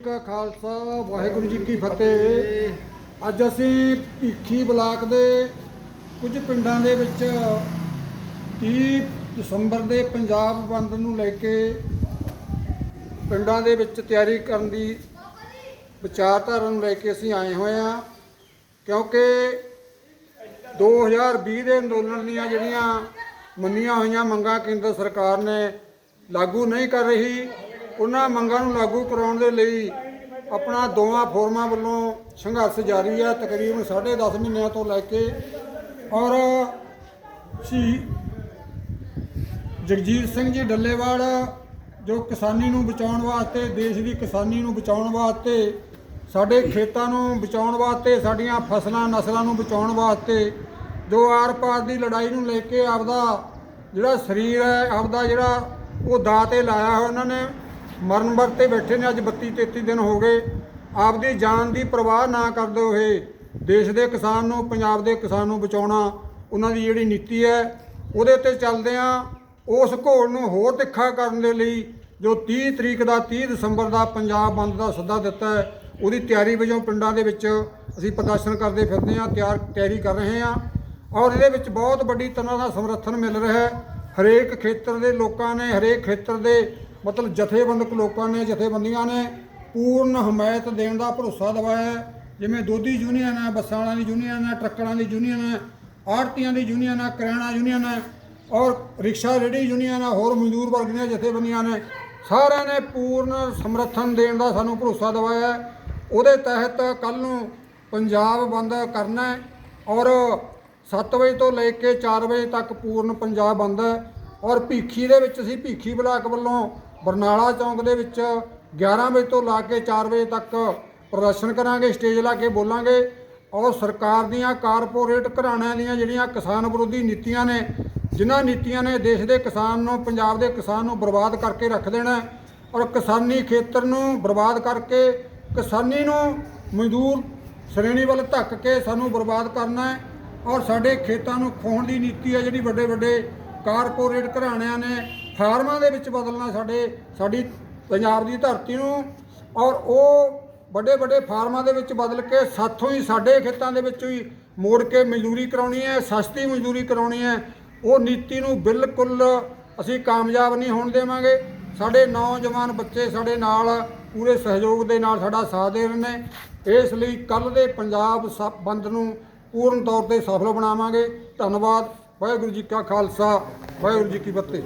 ਕਾ ਖਾਲਸਾ, ਵਾਹਿਗੁਰੂ ਜੀ ਕੀ ਫਤਿਹ। ਅੱਜ ਅਸੀਂ ਭੀਖੀ ਬਲਾਕ ਦੇ ਕੁਝ ਪਿੰਡਾਂ ਦੇ ਵਿੱਚ 30 ਦਸੰਬਰ ਦੇ ਪੰਜਾਬ ਬੰਦ ਨੂੰ ਲੈ ਕੇ ਪਿੰਡਾਂ ਦੇ ਵਿੱਚ ਤਿਆਰੀ ਕਰਨ ਦੀ ਵਿਚਾਰਧਾਰਾ ਨੂੰ ਲੈ ਕੇ ਅਸੀਂ ਆਏ ਹੋਏ ਹਾਂ, ਕਿਉਂਕਿ 2020 ਦੇ ਅੰਦੋਲਨ ਦੀਆਂ ਜਿਹੜੀਆਂ ਮੰਨੀਆਂ ਹੋਈਆਂ ਮੰਗਾਂ ਕੇਂਦਰ ਸਰਕਾਰ ਨੇ ਲਾਗੂ ਨਹੀਂ ਕਰ ਰਹੀ ਉਹਨਾਂ ਮੰਗਾਂ ਨੂੰ ਲਾਗੂ ਕਰਾਉਣ ਦੇ ਲਈ ਆਪਣਾ ਦੋਵਾਂ ਫੋਰਮਾਂ ਵੱਲੋਂ ਸੰਘਰਸ਼ ਜਾਰੀ ਹੈ, ਤਕਰੀਬਨ 10.5 ਮਹੀਨਿਆਂ ਤੋਂ ਲੈ ਕੇ ਔਰ ਸ਼ਹੀ ਜਗਜੀਤ ਸਿੰਘ ਜੀ ਡੱਲੇਵਾਲ ਜੋ ਕਿਸਾਨੀ ਨੂੰ ਬਚਾਉਣ ਵਾਸਤੇ, ਦੇਸ਼ ਦੀ ਕਿਸਾਨੀ ਨੂੰ ਬਚਾਉਣ ਵਾਸਤੇ, ਸਾਡੇ ਖੇਤਾਂ ਨੂੰ ਬਚਾਉਣ ਵਾਸਤੇ, ਸਾਡੀਆਂ ਫਸਲਾਂ, ਨਸਲਾਂ ਨੂੰ ਬਚਾਉਣ ਵਾਸਤੇ, ਜੋ ਆਰ ਪਾਰ ਦੀ ਲੜਾਈ ਨੂੰ ਲੈ ਕੇ ਆਪਦਾ ਜਿਹੜਾ ਸਰੀਰ ਹੈ, ਆਪਦਾ ਜਿਹੜਾ ਉਹ ਦਾਅ ਤੇ ਲਾਇਆ ਹੋਇਆ ਉਹਨਾਂ ਨੇ ਮਰਨ ਵਰਤੇ ਬੈਠੇ ਨੇ, ਅੱਜ 32 33 ਦਿਨ ਹੋ ਗਏ। ਆਪਦੀ ਜਾਨ ਦੀ ਪਰਵਾਹ ਨਾ ਕਰਦੇ ਹੋਏ ਦੇਸ਼ ਦੇ ਕਿਸਾਨ ਨੂੰ, ਪੰਜਾਬ ਦੇ ਕਿਸਾਨ ਨੂੰ ਬਚਾਉਣਾ ਉਹਨਾਂ ਦੀ ਜਿਹੜੀ ਨੀਤੀ ਹੈ, ਉਹਦੇ ਤੇ ਚੱਲਦੇ ਆ ਉਸ ਘੋਲ ਨੂੰ ਹੋਰ ਤਿੱਖਾ ਕਰਨ ਦੇ ਲਈ ਜੋ 30 ਤਰੀਕ ਦਾ 30 ਦਸੰਬਰ ਦਾ ਪੰਜਾਬ ਬੰਦ ਦਾ ਸੱਦਾ ਦਿੱਤਾ ਹੈ, ਉਹਦੀ ਤਿਆਰੀ ਵਜੋਂ ਪਿੰਡਾਂ ਦੇ ਵਿੱਚ ਅਸੀਂ ਪ੍ਰਦਰਸ਼ਨ ਕਰਦੇ ਫਿਰਦੇ ਹਾਂ, ਤਿਆਰ, ਤਿਆਰੀ ਕਰ ਰਹੇ ਹਾਂ। ਔਰ ਇਹਦੇ ਵਿੱਚ ਬਹੁਤ ਵੱਡੀ ਤਰ੍ਹਾਂ ਦਾ ਸਮਰਥਨ ਮਿਲ ਰਿਹਾ ਹੈ। ਹਰੇਕ ਖੇਤਰ ਦੇ ਲੋਕਾਂ ਨੇ, ਹਰੇਕ ਖੇਤਰ ਦੇ ਮਤਲਬ ਜਥੇਬੰਦਕ ਲੋਕਾਂ ਨੇ, ਜਥੇਬੰਦੀਆਂ ਨੇ ਪੂਰਨ ਹਮਾਇਤ ਦੇਣ ਦਾ ਭਰੋਸਾ ਦਿਵਾਇਆ ਜਿਵੇਂ ਦੋਧੀ ਯੂਨੀਅਨ ਹੈ, ਬੱਸਾਂ ਵਾਲਿਆਂ ਦੀ ਯੂਨੀਅਨ ਹੈ ਟਰੱਕਰਾਂ ਦੀ ਯੂਨੀਅਨ ਹੈ, ਆੜਤੀਆਂ ਦੀ ਯੂਨੀਅਨ ਹੈ ਕਰਿਆਣਾ ਯੂਨੀਅਨ ਹੈ ਔਰ ਰਿਕਸ਼ਾ ਰੇੜੀ ਯੂਨੀਅਨ ਹੈ, ਹੋਰ ਮਜ਼ਦੂਰ ਵਰਗ ਦੀਆਂ ਜਥੇਬੰਦੀਆਂ ਨੇ, ਸਾਰਿਆਂ ਨੇ ਪੂਰਨ ਸਮਰਥਨ ਦੇਣ ਦਾ ਸਾਨੂੰ ਭਰੋਸਾ ਦਿਵਾਇਆ ਉਹਦੇ ਤਹਿਤ ਕੱਲ ਨੂੰ ਪੰਜਾਬ ਬੰਦ ਕਰਨਾ ਔਰ 7 ਵਜੇ ਤੋਂ ਲੈ ਕੇ 4 ਵਜੇ ਤੱਕ ਪੂਰਨ ਪੰਜਾਬ ਬੰਦ ਹੈ। ਔਰ ਭੀਖੀ ਦੇ ਵਿੱਚ ਅਸੀਂ ਭੀਖੀ ਬਲਾਕ ਵੱਲੋਂ ਬਰਨਾਲਾ ਚੌਂਕ ਦੇ ਵਿੱਚ 11 ਵਜੇ ਤੋਂ ਲਾ ਕੇ 4 ਵਜੇ ਤੱਕ ਪ੍ਰਦਰਸ਼ਨ ਕਰਾਂਗੇ, ਸਟੇਜ ਲਾ ਕੇ ਬੋਲਾਂਗੇ। ਔਰ ਸਰਕਾਰ ਦੀਆਂ ਕਾਰਪੋਰੇਟ ਘਰਾਣਿਆਂ ਦੀਆਂ ਜਿਹੜੀਆਂ ਕਿਸਾਨ ਵਿਰੋਧੀ ਨੀਤੀਆਂ ਨੇ, ਜਿਨ੍ਹਾਂ ਨੀਤੀਆਂ ਨੇ ਦੇਸ਼ ਦੇ ਕਿਸਾਨ ਨੂੰ, ਪੰਜਾਬ ਦੇ ਕਿਸਾਨ ਨੂੰ ਬਰਬਾਦ ਕਰਕੇ ਰੱਖ ਦੇਣਾ ਔਰ ਕਿਸਾਨੀ ਖੇਤਰ ਨੂੰ ਬਰਬਾਦ ਕਰਕੇ ਕਿਸਾਨੀ ਨੂੰ ਮਜ਼ਦੂਰ ਸ਼੍ਰੇਣੀ ਵੱਲ ਧੱਕ ਕੇ ਸਾਨੂੰ ਬਰਬਾਦ ਕਰਨਾ ਹੈ ਔਰ ਸਾਡੇ ਖੇਤਾਂ ਨੂੰ ਖੋਹਣ ਦੀ ਨੀਤੀ ਹੈ, ਜਿਹੜੀ ਵੱਡੇ ਵੱਡੇ ਕਾਰਪੋਰੇਟ ਘਰਾਣਿਆਂ ਨੇ ਫਾਰਮਾਂ ਦੇ ਵਿੱਚ ਬਦਲਣਾ ਸਾਡੇ, ਸਾਡੀ ਪੰਜਾਬ ਦੀ ਧਰਤੀ ਨੂੰ ਔਰ ਉਹ ਵੱਡੇ ਵੱਡੇ ਫਾਰਮਾਂ ਦੇ ਵਿੱਚ ਬਦਲ ਕੇ ਸਾਥੋਂ ਹੀ ਸਾਡੇ ਖੇਤਾਂ ਦੇ ਵਿੱਚ ਹੀ ਮੋੜ ਕੇ ਮਜ਼ਦੂਰੀ ਕਰਾਉਣੀ ਹੈ, ਸਸਤੀ ਮਜ਼ਦੂਰੀ ਕਰਾਉਣੀ ਹੈ, ਉਹ ਨੀਤੀ ਨੂੰ ਬਿਲਕੁਲ ਅਸੀਂ ਕਾਮਯਾਬ ਨਹੀਂ ਹੋਣ ਦੇਵਾਂਗੇ। ਸਾਡੇ ਨੌਜਵਾਨ ਬੱਚੇ ਸਾਡੇ ਨਾਲ ਪੂਰੇ ਸਹਿਯੋਗ ਦੇ ਨਾਲ ਸਾਡਾ ਸਾਥ ਦੇ ਰਹੇ ਨੇ। ਇਸ ਲਈ ਕੱਲ ਦੇ ਪੰਜਾਬ ਸ- ਬੰਦ ਨੂੰ ਪੂਰਨ ਤੌਰ ਤੇ ਸਫਲ ਬਣਾਵਾਂਗੇ। ਧੰਨਵਾਦ। ਵਾਹਿਗੁਰੂ ਜੀ ਕਾ ਖਾਲਸਾ, ਵਾਹਿਗੁਰੂ ਜੀ ਕੀ ਫਤਿਹ।